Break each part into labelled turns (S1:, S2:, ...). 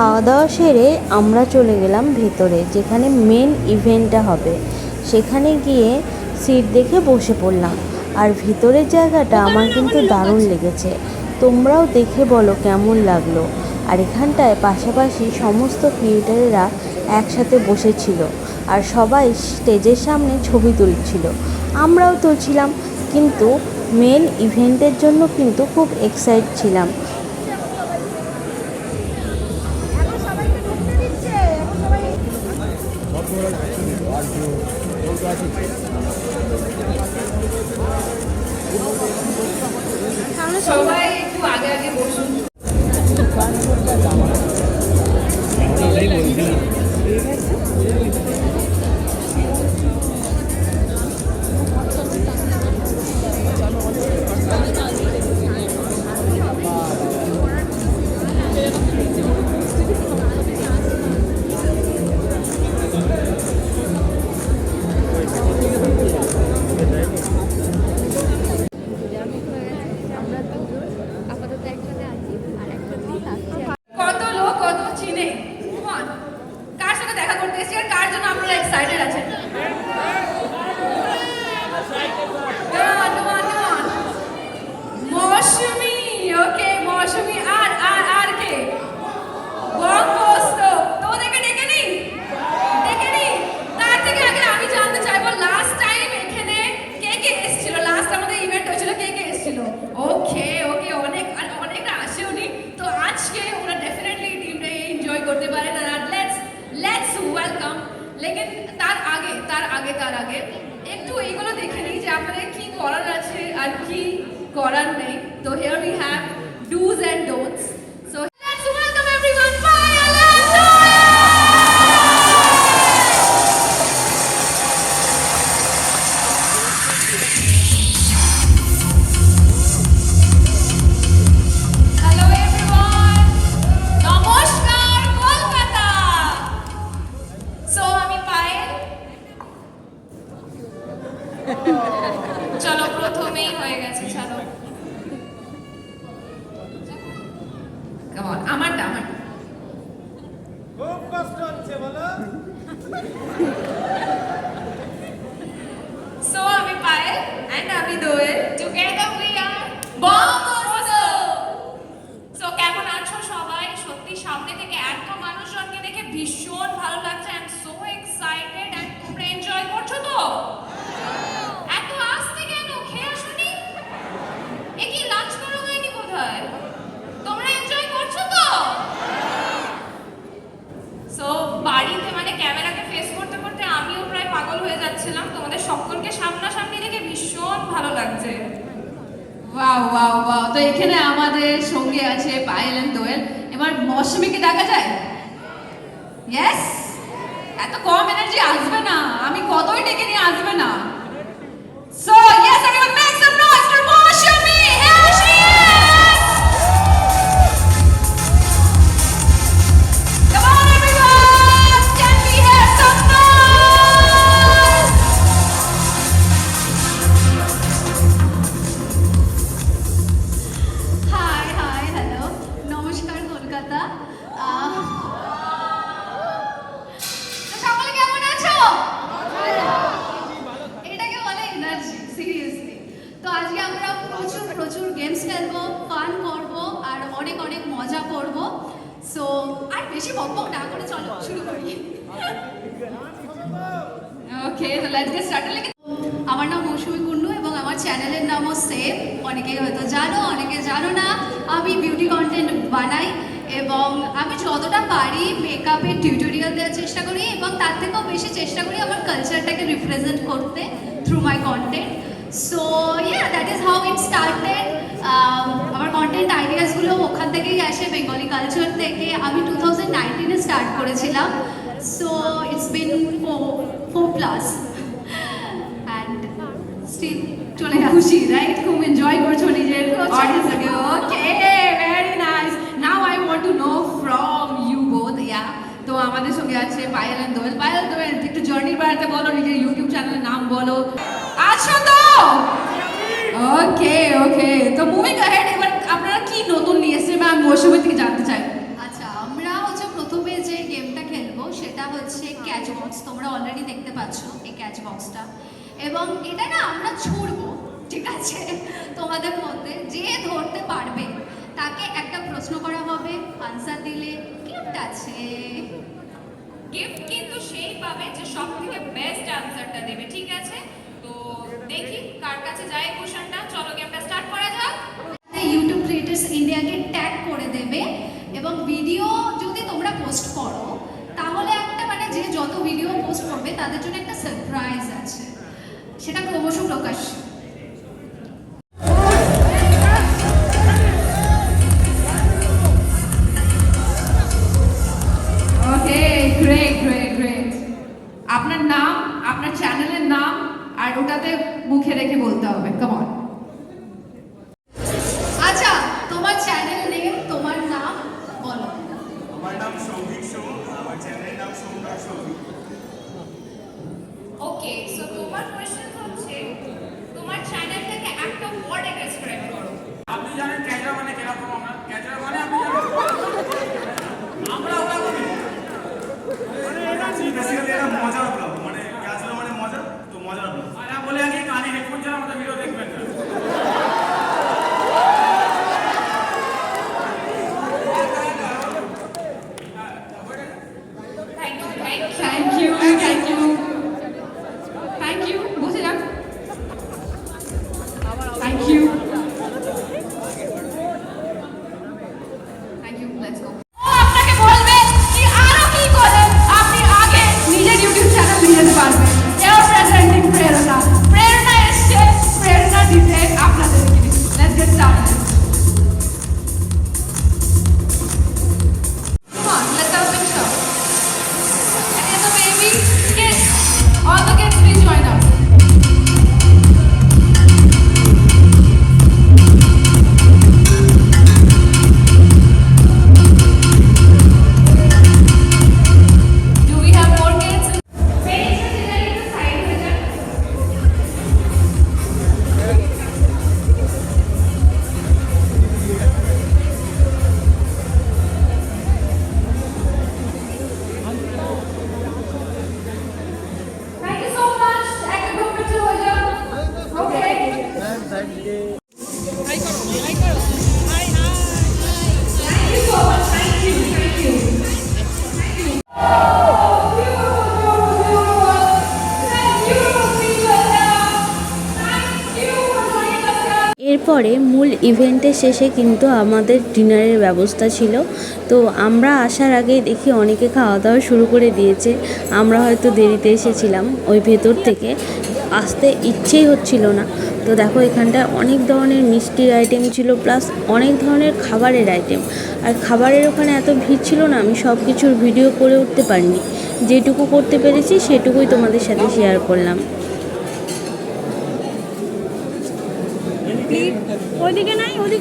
S1: খাওয়া দাওয়া সেরে আমরা চলে গেলাম ভেতরে, যেখানে মেন ইভেন্টটা হবে। সেখানে গিয়ে সিট দেখে বসে পড়লাম। আর ভিতরের জায়গাটা আমার কিন্তু দারুণ লেগেছে। তোমরাও দেখে বলো কেমন লাগল। আর এখানটায় পাশাপাশি সমস্ত ক্রিয়েটাররা একসাথে বসেছিল। আর সবাই স্টেজের সামনে ছবি তুলছিল। আমরাও তুলছিলাম, কিন্তু মেন ইভেন্টের জন্য কিন্তু খুব এক্সাইট ছিলাম।
S2: সবাই
S3: একটু আগে আগে বসুন। দেখা আর কার জন্য আপনারা এক্সাইটেড আছেন? foreign here পায়েল এন্ড আমি দোয়েল টুগেদার উই আর বঙ্গস্ত সো কেমন আছো সবাই সত্যি সামনে থেকে এত মানুষজনকে দেখে ভীষণ ভালো লাগছে I am so excited and তোমরা এনজয় করছ তো এত আসতে কেন খেয়ে আসোনি এ কি লাঞ্চ করা হয়নি বোধহয় তোমরা এনজয় করছ তো সো বাড়িতে মানে ক্যামেরাকে ফেস করতে করতে আমিও প্রায় পাগল হয়ে যাচ্ছিলাম তোমাদের সকলকে সামনাসামনি দেখে ভীষণ ভালো লাগছে
S4: ওয়াও ওয়াও ওয়াও তো এখানে আমাদের সঙ্গে আছে পায়েল দোয়েল। এবার মৌসুমীকে দেখা যায়? ইয়েস এত কম এনার্জি আসবে না। আমি কতই ডেকে নিয়ে আসবে না। সো ইয়েস এভরিওয়ান
S2: খেলব ফান করব, আর অনেক অনেক মজা করব। সো আর বেশি বকবক না করে চলো, শুরু করি।
S4: ওকে লেটস গেট স্টার্টেড
S2: আমার নাম মৌসুমী কুন্ডু এবং আমার চ্যানেলের নামও সেভ অনেকেই হয়তো জানো, অনেকে জানো না। আমি বিউটি কন্টেন্ট বানাই এবং আমি যতটা পারি মেকআপের টিউটোরিয়াল দেওয়ার চেষ্টা করি এবং তার থেকেও বেশি চেষ্টা করি আমার কালচারটাকে রিপ্রেজেন্ট করতে through my content so yeah that is how it started আমার কন্টেন্ট আইডিয়াসগুলো ওখান থেকেই আসে বেঙ্গলি কালচার থেকে। আমি টু থাউজেন্ড নাইনটিনে স্টার্ট করেছিলাম। So it's been four plus and still চলে
S4: খুশি রাইট খুব এনজয় করছ নিজের okay very nice now I want to know from you both yeah তো আমাদের সঙ্গে আছে পায়েল দোয়েল পায়েল দোয়েল একটু জার্নির বাড়িতে বলো, নিজের ইউটিউব চ্যানেলের নাম বলো। ওকে ওকে তো মুভিং আহেড এবার আপনারা কি নতুন নিয়ে এসেছেন আমি মৌসুমী থেকে জানতে চাই?
S2: আচ্ছা আমরা হচ্ছে হচ্ছে ক্যাচ বক্স তোমরা অলরেডি দেখতে পাচ্ছ এই ক্যাচ বক্সটা এবং এটা না আমরা ছুড়বো ঠিক আছে? তোমাদের মধ্যে যে ধরতে পারবে তাকে একটা প্রশ্ন করা হবে আনসার দিলে গিফট আছে।
S3: গিফট কিন্তু সেই পাবে যে সব থেকে বেস্ট আনসারটা দেবে ঠিক আছে? তো দেখি কার কাছে যায় কোশ্চেনটা চলো গেমটা স্টার্ট করা যাক।
S2: ইউটিউব ক্রিয়েটার্স ইন্ডিয়াকে ট্যাগ করে দেবে এবং ভিডিও যদি তোমরা পোস্ট করো তাহলে একটা মানে যে যত ভিডিও পোস্ট করবে তাদের জন্য একটা সারপ্রাইজ আছে। সেটা ক্রমশ প্রকাশ্য
S4: ওকে গ্রেট গ্রেট গ্রেট আপনার নাম আপনার চ্যানেলের নাম আর ওটাতে মুখে রেখে বলতে হবে কেমন
S1: এরপরে মূল ইভেন্টের শেষে কিন্তু আমাদের ডিনারের ব্যবস্থা ছিল। তো আমরা আসার আগে দেখি অনেকে খাওয়া দাওয়া শুরু করে দিয়েছে। আমরা হয়তো দেরিতে এসেছিলাম ওই ভেতর থেকে। আসতে ইচ্ছেই হচ্ছিল না। তো দেখো এখানটায় অনেক ধরনের মিষ্টির আইটেম ছিল প্লাস অনেক ধরনের খাবারের আইটেম আর খাবারের ওখানে এত ভিড় ছিল না, আমি সব কিছুর ভিডিও করে উঠতে পারিনি। যেটুকু করতে পেরেছি, সেটুকুই তোমাদের সাথে শেয়ার করলাম।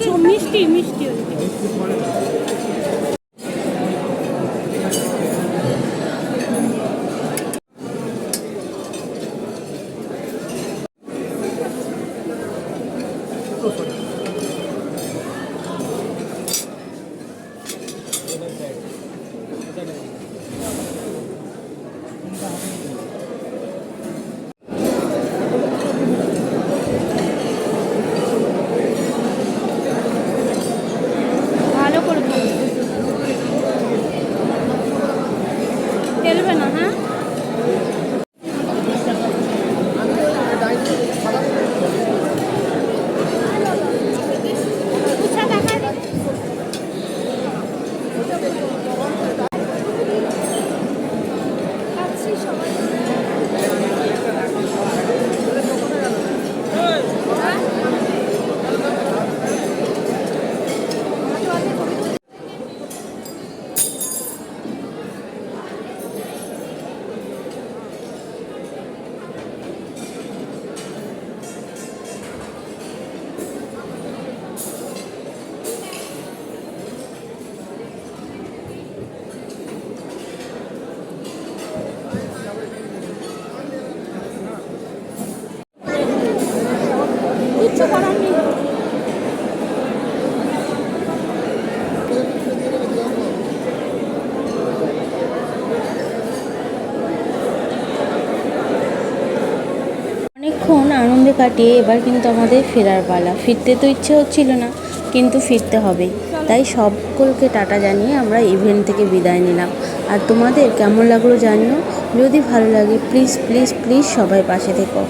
S5: そうミスティミスティそうそう。
S1: অনেকক্ষণ আনন্দে কাটিয়ে এবার কিন্তু আমাদের ফেরার পালা। ফিরতে তো ইচ্ছে হচ্ছিল না, কিন্তু ফিরতে হবে। তাই সকলকে টাটা জানিয়ে আমরা ইভেন্ট থেকে বিদায় নিলাম। আর তোমাদের কেমন লাগল জানিও? যদি ভালো লাগে প্লিজ প্লিজ প্লিজ সবাই পাশে থেকো।